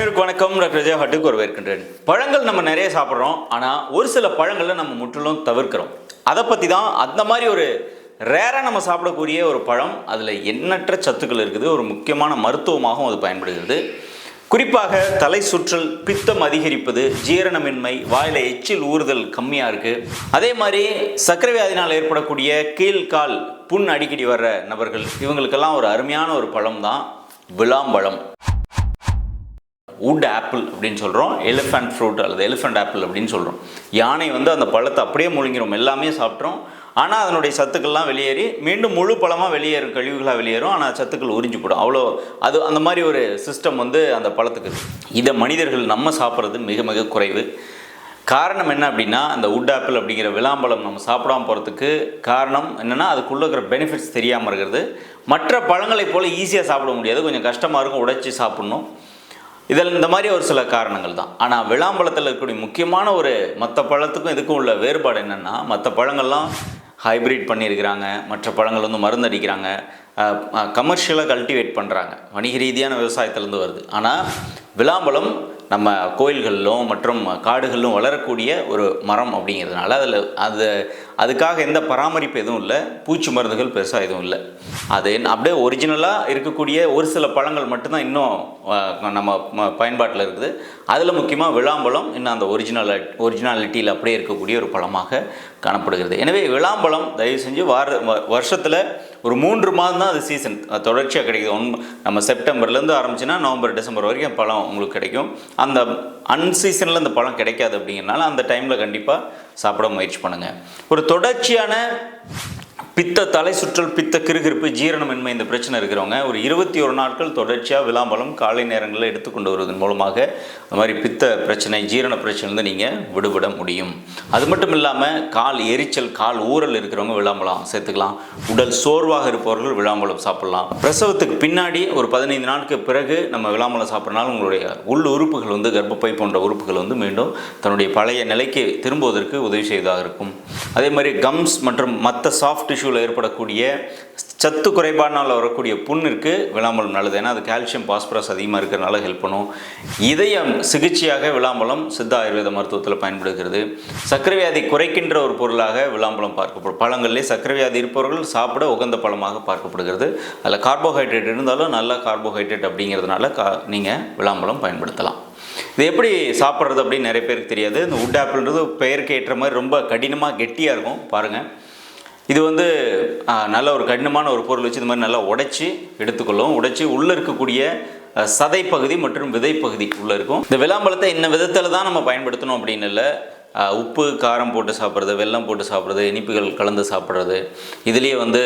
அனைவருக்கும் வணக்கம். டாக்டர் விஜய் ஹட்டுக்கு வரவேற்கின்றேன் பழங்கள் நம்ம நிறைய சாப்பிட்றோம். ஆனால் ஒரு சில பழங்களை நம்ம முற்றிலும் தவிர்க்கிறோம். அதை பற்றி தான் அந்த மாதிரி ஒரு ரேராக நம்ம சாப்பிடக்கூடிய ஒரு பழம் அதில் எண்ணற்ற சத்துக்கள் இருக்குது. ஒரு முக்கியமான மருத்துவமாகவும் அது பயன்படுகிறது. குறிப்பாக தலை சுற்றல் பித்தம் அதிகரிப்பது ஜீரணமின்மை வாயில எச்சில் ஊறுதல் கம்மியாக இருக்குது அதே மாதிரி சர்க்கரை வியாதினால் ஏற்படக்கூடிய கீழ்கால் புண் அடிக்கடி வர்ற நபர்கள் இவங்களுக்கெல்லாம் ஒரு அருமையான ஒரு பழம் தான் விளாம்பழம் வுட் ஆப்பிள் அப்படின்னு சொல்கிறோம் எலிஃபண்ட் ஃப்ரூட் அல்லது எலிஃபண்ட் ஆப்பிள் அப்படின்னு சொல்கிறோம் யானை வந்து அந்த பழத்தை அப்படியே முழுங்கிறோம் எல்லாமே சாப்பிட்றோம் ஆனால் அதனுடைய சத்துக்கள்லாம் வெளியேறி மீண்டும் முழு பழமாக வெளியேறும் கழிவுகளாக வெளியேறும் ஆனால் சத்துக்கள் உறிஞ்சு போடும். அவ்வளோ அது அந்த மாதிரி ஒரு சிஸ்டம் வந்து அந்த பழத்துக்கு. இதை மனிதர்கள் நம்ம சாப்பிட்றது மிக மிக குறைவு. காரணம் என்ன அப்படின்னா அந்த உட் ஆப்பிள் அப்படிங்கிற விளாம்பழம் நம்ம சாப்பிடாம போகிறதுக்கு காரணம் என்னென்னா அதுக்குள்ளே இருக்கிற பெனிஃபிட்ஸ் தெரியாமல் இருக்கிறது. மற்ற பழங்களைப் போல் ஈஸியாக சாப்பிட முடியாது. கொஞ்சம் கஷ்டமாக இருக்கும் உடைச்சி சாப்பிட்ணும். இதில் இந்த மாதிரி ஒரு சில காரணங்கள் தான். ஆனால் விளாம்பழத்தில் இருக்கக்கூடிய முக்கியமான ஒரு மற்ற பழத்துக்கும் இதுக்கும் உள்ள வேறுபாடு என்னென்னா மற்ற பழங்கள்லாம் ஹைப்ரிட் பண்ணியிருக்கிறாங்க. மற்ற பழங்கள் வந்து மருந்து அடிக்கிறாங்க. கமர்ஷியலாக கல்டிவேட் பண்ணுறாங்க வணிக ரீதியான விவசாயத்துலேருந்து வருது. ஆனால் விளாம்பழம் நம்ம கோயில்களிலும் மற்றும் காடுகளிலும் வளரக்கூடிய ஒரு மரம் அப்படிங்கிறதுனால அதில் அது அதுக்காக எந்த பராமரிப்பு எதுவும் இல்லை. பூச்சி மருந்துகள் பெருசாக எதுவும் இல்லை. அது அப்படியே ஒரிஜினலாக இருக்கக்கூடிய ஒரு சில பழங்கள் மட்டும்தான் இன்னும் நம்ம பயன்பாட்டில் இருக்குது. அதில் முக்கியமாக விளாம்பழம் இன்னும் அந்த ஒரிஜினல் ஒரிஜினாலிட்டியில் அப்படியே இருக்கக்கூடிய ஒரு பழமாக காணப்படுகிறது. எனவே விளாம்பழம் தயவு செஞ்சு வார வ- வருஷத்தில் ஒரு மூன்று மாதம் தான் அது சீசன் தொடர்ச்சியாக கிடைக்குது. ஒன் நம்ம செப்டம்பர்லேருந்து ஆரம்பிச்சுன்னா நவம்பர் டிசம்பர் வரைக்கும் பழம் உங்களுக்கு கிடைக்கும். அந்த அன்சீசனில் அந்த பழம் கிடைக்காது அப்படிங்கிறனால அந்த டைமில் கண்டிப்பாக சாப்பிட முயற்சி பண்ணுங்கள் ஒரு தொடர்ச்சியான பித்த தலை சுற்றல் பித்த கிறுகிறுப்பு ஜீரணமின்மை இந்த பிரச்சனை இருக்கிறவங்க ஒரு இருபத்தி ஒரு நாட்கள் தொடர்ச்சியாக விளாம்பலம் காலை நேரங்களில் எடுத்துக்கொண்டு வருவதன் மூலமாக இந்த மாதிரி பித்த பிரச்சனை ஜீரண பிரச்சனைலேருந்து நீங்கள் விடுபட முடியும். அது மட்டும் இல்லாமல் கால் எரிச்சல் கால் ஊறல் இருக்கிறவங்க விளாம்பலம் சேர்த்துக்கலாம். உடல் சோர்வாக இருப்பவர்கள் விளாம்பலம் சாப்பிடலாம். பிரசவத்துக்கு பின்னாடி ஒரு பதினைந்து நாளுக்கு பிறகு நம்ம விளாம்பலம் சாப்பிட்றனால உங்களுடைய உள் உறுப்புகள் வந்து கர்ப்பப்பை போன்ற உறுப்புகள் வந்து மீண்டும் தன்னுடைய பழைய நிலைக்கு திரும்புவதற்கு உதவி செய்வதாக இருக்கும். அதே மாதிரி கம்ஸ் மற்றும் மற்ற சாஃப்ட் டிஷ்யூவில் ஏற்படக்கூடிய சத்து குறைபாடினால் வரக்கூடிய புண்ணிற்கு விளாம்பழம் நல்லது. ஏன்னா அது கால்சியம் பாஸ்பரஸ் அதிகமாக இருக்கிறனால ஹெல்ப் பண்ணும். இதயம் சிகிச்சையாக விளாம்பழம் சித்த ஆயுர்வேத மருத்துவத்தில் பயன்படுகிறது. சக்கரவியாதி வியாதி குறைக்கின்ற ஒரு பொருளாக விளாம்பழம் பார்க்கப்படும். பழங்களிலே சக்கரவியாதி வியாதி இருப்பவர்கள் சாப்பிட உகந்த பழமாக பார்க்கப்படுகிறது. அதில் கார்போஹைட்ரேட் இருந்தாலும் நல்ல கார்போஹைட்ரேட் அப்படிங்கிறதுனால கா நீங்கள் விளாம்பழம் பயன்படுத்தலாம். இது எப்படி சாப்பிட்றது அப்படின்னு நிறைய பேருக்கு தெரியாது. இந்த உட் ஆப்பிள்ன்றது பெயருக்கு ஏற்ற மாதிரி ரொம்ப கடினமாக கெட்டியாக இருக்கும். பாருங்கள் இது வந்து நல்ல ஒரு கடினமான ஒரு பொருள் வச்சு இந்த மாதிரி நல்லா உடைச்சி எடுத்துக்கொள்ளும். உடைச்சி உள்ளே இருக்கக்கூடிய சதை பகுதி மற்றும் விதை பகுதி உள்ளே இருக்கும். இந்த விளாம்பழத்தை இந்த விதத்தில் தான் நம்ம பயன்படுத்தணும் அப்படின்னு இல்லை. உப்பு காரம் போட்டு சாப்பிட்றது வெல்லம் போட்டு சாப்பிட்றது இனிப்புகள் கலந்து சாப்பிட்றது. இதுலேயே வந்து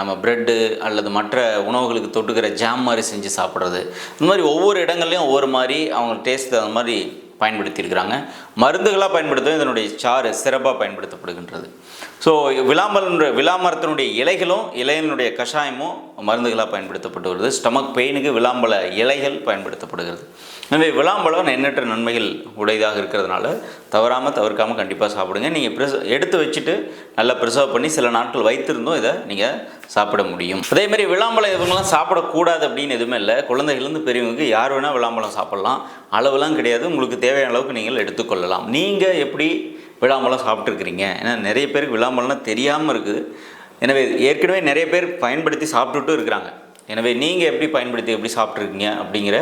நம்ம ப்ரெட்டு அல்லது மற்ற உணவுகளுக்கு தொட்டுக்கிற ஜாம் மாதிரி செஞ்சு சாப்பிட்றது. இந்த மாதிரி ஒவ்வொரு இடங்கள்லையும் ஒவ்வொரு மாதிரி அவங்க டேஸ்ட் அந்த மாதிரி பயன்படுத்தியிருக்கிறாங்க. மருந்துகளாக பயன்படுத்தும் இதனுடைய சாறு சிறப்பாக பயன்படுத்தப்படுகின்றது. ஸோ விளாமரனுடைய விளாமரத்தினுடைய இலைகளும் இலையினுடைய கஷாயமும் மருந்துகளாக பயன்படுத்தப்பட்டு வருது. ஸ்டமக் பெயினுக்கு விளாம்பழ இலைகள் பயன்படுத்தப்படுகிறது. எனவே விளாம்பழம் எண்ணற்ற நன்மைகள் உடையதாக இருக்கிறதுனால தவறாமல் தவிர்க்காமல் கண்டிப்பாக சாப்பிடுங்க. நீங்கள் ப்ரிச எடுத்து வச்சுட்டு நல்லா ப்ரிசர்வ் பண்ணி சில நாட்கள் வைத்திருந்தோம் இதை நீங்கள் சாப்பிட முடியும். அதே மாதிரி விளாம்பழம் இவங்கெல்லாம் சாப்பிடக்கூடாது அப்படின்னு எதுவுமே இல்லை. குழந்தைகள்லேருந்து பெரியவங்களுக்கு யார் வேணால் விளாம்பழம் சாப்பிட்லாம். அளவுலாம் கிடையாது. உங்களுக்கு தேவையான அளவுக்கு நீங்கள் எடுத்துக்கொள்ளலாம். நீங்கள் எப்படி விளாம்பழம் சாப்பிட்ருக்கிறீங்க ஏன்னா நிறைய பேருக்கு விளாம்பழம்லாம் தெரியாமல் இருக்குது எனவே ஏற்கனவே நிறைய பேர் பயன்படுத்தி சாப்பிட்டுட்டும் இருக்கிறாங்க. எனவே நீங்கள் எப்படி பயன்படுத்தி எப்படி சாப்பிட்ருக்கீங்க அப்படிங்கிற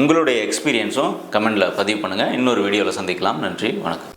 உங்களுடைய எக்ஸ்பீரியன்ஸும் கமெண்டில் பதிவு பண்ணுங்கள் இன்னொரு வீடியோவில் சந்திக்கலாம். நன்றி. வணக்கம்.